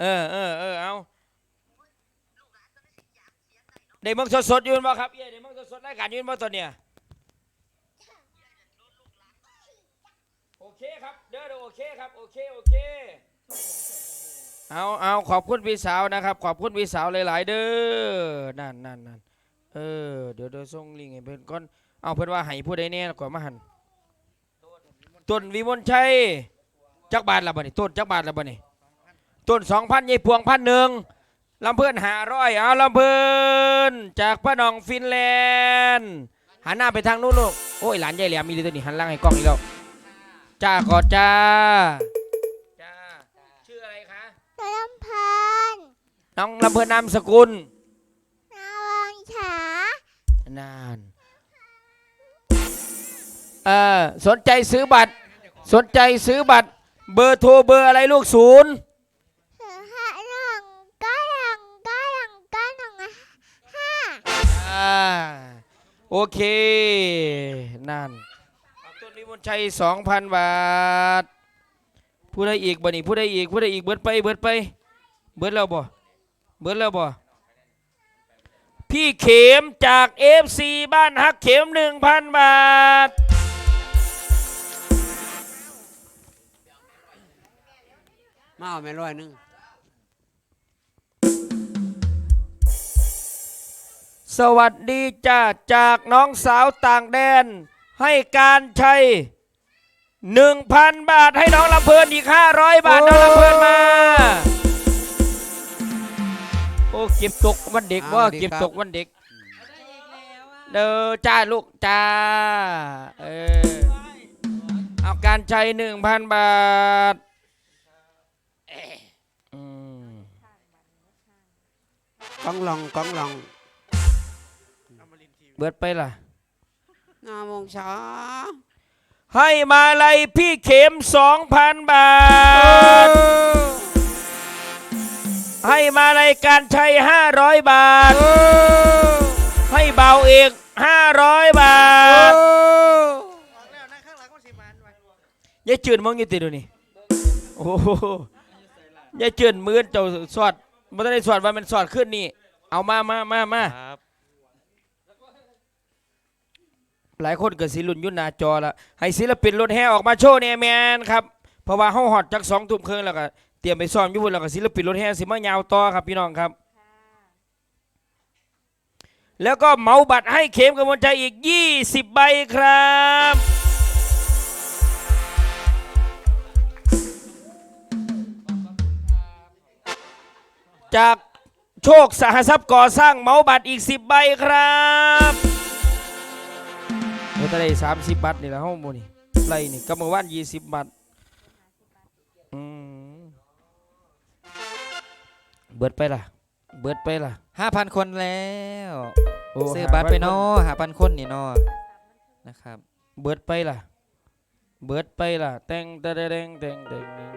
เออเออเออเอาได้มึงสดๆยืนบ่ครับเอ้ยได้มึงสดๆรายการยืนบ่ตัวเนี่ยโอเคครับเด้อเด้อโอเคครับโอเคโอเคเอาเอาขอบคุณพี่สาวนะครับ ขอบคุณพี่สาวหลายๆเด้อนั่นนั่นนั่นเออเดี๋ยวเดี๋ยวส่งลิงก์ให้เพิ่อนก่อนเอาเพิ่อนว่าให้ผู้ใดแน่ก่อนมาหันต้นวิมลชัยจักบาทละบ่นี่ต้นจักบาทละบ่นี่ ต้นสองพันยี่พวงพันหนึ่งลำเพื่อนหาร้อยเอาลำเพื่อนจากพระนองฟินแลนด์หันหน้าไปทางนู้นลูกโอ้ยหลานใหญ่แหลมมีเลยตัวนี้หันหล่างให้กล้องอีกแล้วจ้ากอดจ้าจ้าชื่ออะไรคะตัวลำพันธ์น้องลำเพื่อนนามสกุลนาวังฉานานเออสนใจซื้อบัตร สนใจซื้อบัตร เบอร์โทรเบอร์อะไรลูกศูนย์ เสือห้าหลังก้าหลังก้าหลังก้าหลังห้า อ่า โอเค นั่นต้นวิมลชัยสองพันบาท ผู้ใดอีกบ่นี่ผู้ใดอีกผู้ใดอีกเบิดไปเบิดไป เบิดแล้วบ่ เบิดแล้วบ่ พี่เข็มจากเอฟซีบ้านฮักเข็มหนึ่งพันบาทมาเอาแม่ร้อยหนึง สวัสดีจ้าจากน้องสาวต่างแดน ให้การชัยหนึ่งพันบาทให้น้องลำเพลินอีกห้าร้อยบาท น้องลำเพลินมา โอ้เก็บตกวันเด็กว่าเก็บตกวันเด็ก เด้อจ้าลูกจ้า เออเอาการชัยหนึ่งพันบาทเอ๊ะอืมกองลองกองลอง เบิดไปล่ะหน้าโมงเช้าให้มาลัยพี่เข็มสองพันบาท ให้มาลัยการชัยห้าร้อยบาท ให้เบาเอกห้าร้อยบาทยายจืดมองอยี่ติดูนี่โอ้โหยายจืดมือเจ้าสอดมันได้สอดว่ามันสอดขึ้นนี่ เอามามามามาครับ หลายคนเกิดสิลุนยุ่นนาจอละให้ศิลปินรถแห่ออกมาโชว์เนี่ยแมนครับเพราะว่าเฮาฮอดจากสองทุ่มครึ่งแล้วก็เตรียมไปซ้อมอยู่พุ่นแล้วก็ศิลปินรถแห่สิมายาวต่อครับพี่น้องครับ แล้วก็เหมาบัตรให้เข็มกำมลใจอีก 20 ใบครับจากโชคสหทรัพย์ก่อสร้างเหมาบัตรอีก 10 ใบครับ โอ้ตะได้30บัตรนี่แหละห้องโมนี่ไรนี่กำมือว่าน20บัตรอืมเบิดไปล่ะ เบิดไปล่ะห้าพันคนแล้วโอ้ซื้อหาบัตรไปพัเนาะหาพันคนนี่เนาะนะครับ เบิดไปล่ะ เบิดไปล่ะแตงแตงแตงแตงแตงแตง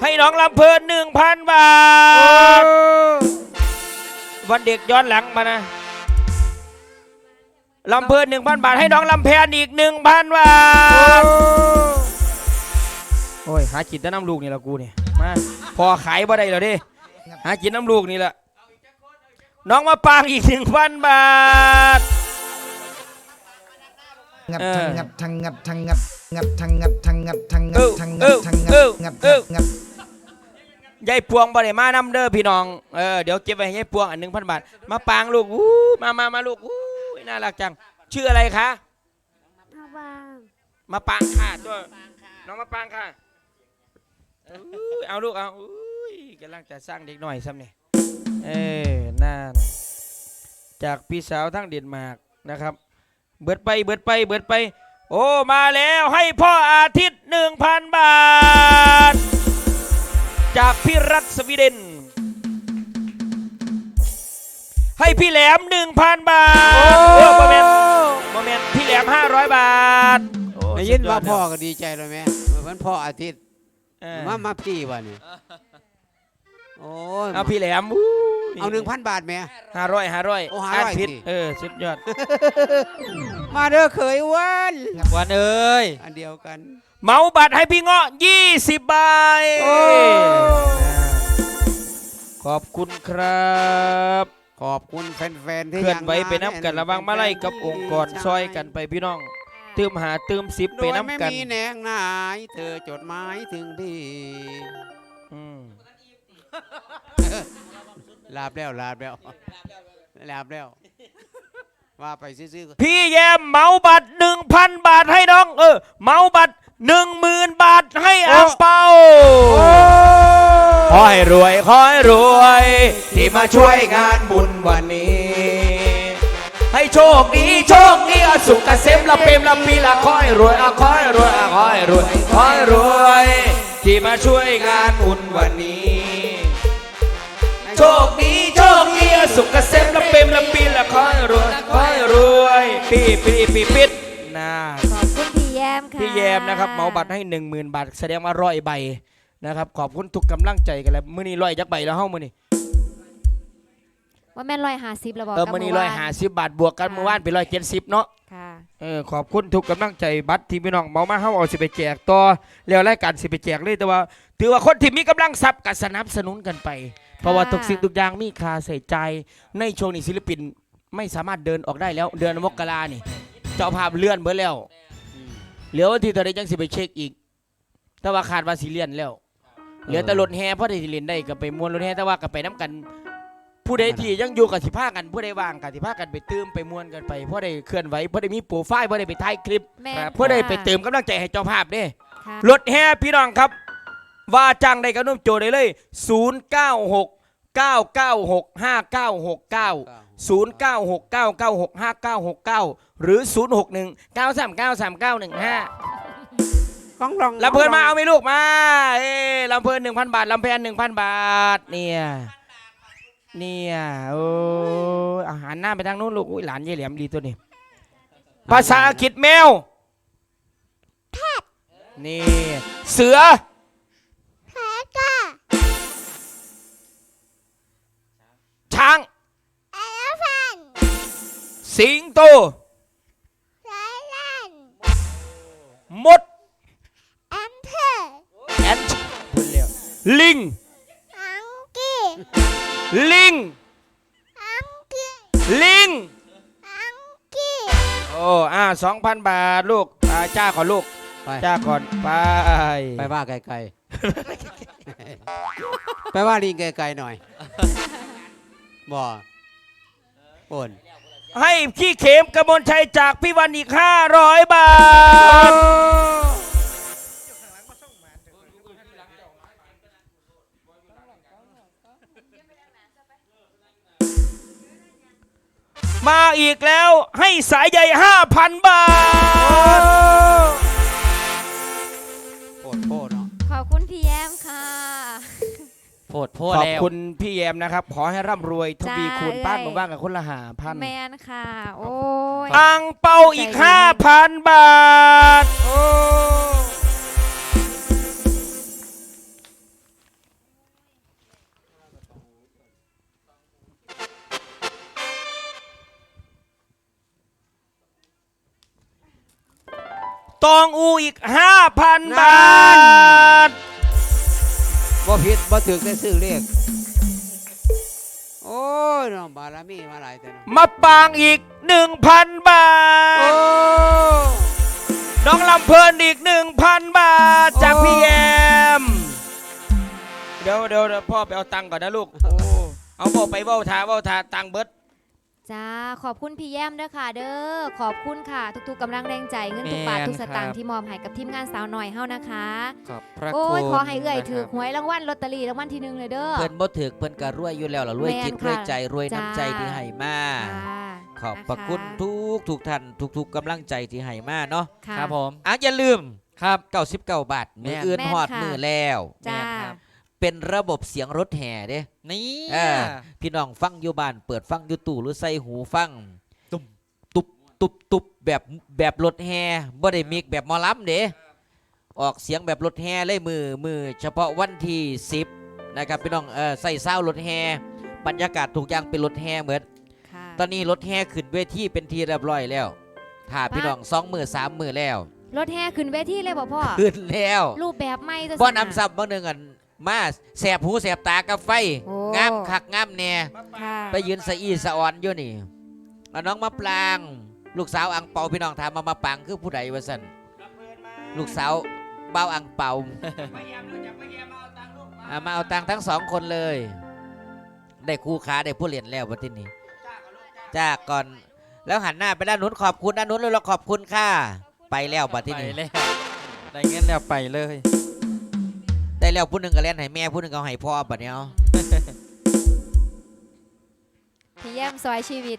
ให้น้องลำเพลินหนึ่งพันบาท วันเด็กย้อนหลังมานะ ลำเพลินหนึ่งพันบาทให้น้องลำแพนอีกหนึ่งพันบาท โอ้ยหากินแต่น้ำลูกนี่ละกูเนี่ยมาพอขายบ่ได้แล้วดิหากินน้ำลูกนี่แหละน้องมาปางอีกหนึ่งพันบาทงับเออทังงับทังงับทังงับงับทังงับทังงับทังงัเอบอทังเองับอทังเองับองับเอองับยายพวงบ่ได้มานำเด้อพี่น้องเออเดี๋ยวเก็บไว้ให้ยายพวงอันหนึ่งพันบาท มาปางลูกอู้มามามาลูกอู้ น่ารักจัง ชื่ออะไรคะนาวังมาปางค่ะตัวน้องมาปางค่ะอู้ยเอาลูกเอาอู้ยกำลังจะสร้างเด็กหน่อยซ้ำเนี่ยเออนั่นจากพี่สาวทั้งเดนมาร์กนะครับ เบิดไปเบิดไปเบิดไป โอ้มาแล้วให้พ่ออาทิตย์หนึ่งพันบาท จากพี่รัฐสวีเดน พี่แหลมหนึ่งพันบาทโอ้โมเมนต์โมเมนต์พี่แหลมห้าร้อยบาทโอ้ได้ยินสุดว่าดพ่อแล้วก็ดีใจเลยแม่เหมือนพ่ออาทิตย์เออมามาพี่วะนี่โอ้ยเอาพี่แหลมอู้ยเอาหนึ่งพันบาทแหม่ ห้าร้อยห้าร้อยโอ้500อ่านผิดสิ เออสุดยอด มาเด้อเคยอ้วันวันเอ้ย อันเดียวกันเหมาบัตรให้พี่เงาะ20 ใบ โอ้ ขอบคุณครับ ขอบคุณแฟนๆที่เคลื่อนยังไหวไปน้ำกันระวังมาไล่กับองค์กรซอยกันไปพี่น้องเติมหาเติมสิบโดไปยไม่น้ำกันมีแหนงนายเธอจดหมายถึงพี่อืมลาบแล้วลาบแล้วลาบแล้ว ว่าไปซื้อๆพี่แยมเหมาบัตรหนึ่งพันบาทให้น้อง เออเหมาบัตรหนึ่งหมื่นบาทให้อังเปาขอให้รวยขอให้รวย ที่มาช่วยงานบุญวันนี้ ให้โชคดีโชคดีอะสุขเกษมละเปรมละปีละขอให้รวยอะขอให้รวยอะขอให้รวยขอให้รวย ที่มาช่วยงานบุญวันนี้ โชคดีโชคดีอะ สุขเกษมละเปรมละปีละขอให้รวยขอให้รวยปีปีปีปิดนะขอบคุณพี่แยมค่ะพี่แยมนะครับเหมาบัตรให้หนึ่งหมื่นบาท แสดงว่าร้อยใบนะครับขอบคุณทุกกำลังใจกันแล้วมื้อนี้ร้อยจักใบแล้วเฮ้ามื้อนี้ว่าแม่นร้อยห้าสิบแล้วบอกเออกับมื้อนี้เวร้อยห้าสิบบาทบวกกันค่ะเมื่อวานไปร้อยเจ็ดสิบเนาะค่ะเออขอบคุณทุกกำลังใจบัตรที่พี่น้องเมามาเฮาเอาสิไปแจกต่อแล้วรายการสิไปแจกเลยแต่ว่า ถือว่าคนที่มีกำลังทรัพย์ก็สนับสนุนกันไป เพราะว่าทุกสิ่งทุกอย่างมีค่าใส่ใจายในช่วงนี้ศิลปินไม่สามารถเดินออกได้แล้ว เดือนมกรานี่ เจ้าภาพเลื่อนเบิดแล้วเหลือวันที่เท่าไรจังสิไปเช็คอีก แต่ว่าขาดว่าสิเลียนแล้ว เหลือแต่รถแห่พอได้สิเล่นได้ก็ไปมวนรถแห่แต่ว่าก็ไปน้กัน ผู้ใดที่ยังอยู่กับสิพากันผู้ใดว่างกับสิพากันไปเติมไปมวนกันไปพอได้เคลื่อนไหวพอได้มีโปรไฟล์พอได้ไปถ่ายคลิปแม่นพอได้ค่ะไปเติมกำลังใจให้เจ้าภาพเด้ค่ะ รถแห่พี่น้องครับ ว่าจ้างได้กับนุ่มโจได้เลย 096 996 5969 096 996 5969 หรือ 061 939 3915ก้องลองลำเพลินมาเอาไหมลูกมา เอ้ลำเพลินหนึ่งพันบาทลำแพนหนึ่งพันบาท เนี่ย เนี่ยโอ้ยอาหารหน้าไปทางนู้นลูกอุ้ยหลานยายแหลมดีตัวนี้ ภาษาอังกฤษแมวนี่ เสือ สิงโตไซลันมดแอมเพอร์แอนพูดเร็วลิงอังกี้ลิงอังกี้ลิงอังกี้โอ้อ่าสองพันบาทลูกอ่าจ้าก่อนลูกไปจ้าก่อนไปไปว่าไกลๆ ไปว่าลิงไกลๆหน่อยบ่โอน ให้พี่เข็มกมลชัยจากพี่วันอีก 500 บาท มาอีกแล้วให้สายใย5,000 บาท โพดโพดขอบแล้วคุณพี่แยมนะครับ ขอให้ร่ำรวยทวีคูณจ้าป้านเอ้มายบ้างกับคนละหาพันแมนค่ะ โอ้ย อังเปาอีก ใจดี 5,000 บาท โอ้ตองอูอีก 5,000 บาท บ่ผิดบ่ถึกได้ซื้อเลขโอ้ยน้องบารมีมาหลายแต่เนาะมาปางอีก 1,000 บาโอ้ทน้องลำเพลินอีก 1,000 บาท จากพี่แยมเดี๋ยวเดี๋ยวเดี๋ยวพ่อไปเอาตังค์ก่อนนะลูก โอ้ เอาพ่อไปเว้าทาเว้าทาตังค์เบิด จ้าขอบคุณพี่แยมเด้อค่ะ เด้อขอบคุณค่ะ ทุกๆกำลังแรงใจเงินทุกบาทแม่นทุกสตางครัค์บที่มอบให้กับทีมงานสาวหน่อยเฮานะคะขอบพระโอ้คุยณขอให้เอื้อยนะครับถือหวยรางวัลลอตเตอรี่รางวัลที่หนึ่งเลยเด้อเพิ่นบ่ถึกเพิ่นก็รวยอยู่แล้วล่ะรวยแม่นจิตค่ะรวยใจรวยจ้าน้ำใจที่ให้มาค่ะขอบพระคุณนะคะทุกทุกท่านทุกทุกกำลังใจที่ให้มาเนาะค่ะครับผมอะอย่าลืมครับ99บาทมืออื่นแม่นฮอดค่ะมือแล้วจ้า เป็นระบบเสียงรถแห่เด้นี่เออพี่น้องฟังอยู่บ้านเปิดฟังอยู่ตู้หรือใส่หูฟังตุบตุบตุบตุบแบบแบบรถแห่บ่ได้มิกแบบหมอลำเด้ออกเสียงแบบรถแห่เลยมือมือเฉพาะวันที่10นะครับพี่น้องเออใส่เศร้ารถแห่บรรยากาศทุกอย่างเป็นรถแห่เหมือนค่ะตอนนี้รถแห่ขึ้นเวทีเป็นทีเรียบร้อยแล้วถ้าพี่น้องสองมือสามมือแล้วรถแห่ขึ้นเวทีเลยบ่พ่อขึ้นแล้วรูปแบบใหม่จะบ่นำซับบางหนึ่งอัน มาแสบหูแสบตากับไฟโอ้ งามคักงามแน่ค่ะไปยืนสะอีสะออนอยู่นี่เอาน้องมาปลาง ลูกสาวอังเปาพี่น้องถามมามาปลางคือผู้ใดวะสันลูกสาวเบ้าอังเปาอะมาเอาตังค์ทั้งสองคนเลย ได้คู่ค้าได้ผู้เรียนแล้ววันที่นี้จ้าก่อนแล้วหันหน้าไปด้านนู้นขอบคุณด้านนู้นเลยเราขอบคุณค่ะไปแล้วบัดที่ไปนี้แล้วได้เงินแล้วไปเลย ได้แล้วผู้หนึ่งก็เล่นให้แม่ผู้หนึ่งก็ให้พ่อบัดเนี้ยเอาพี่แย้มซอยชีวิต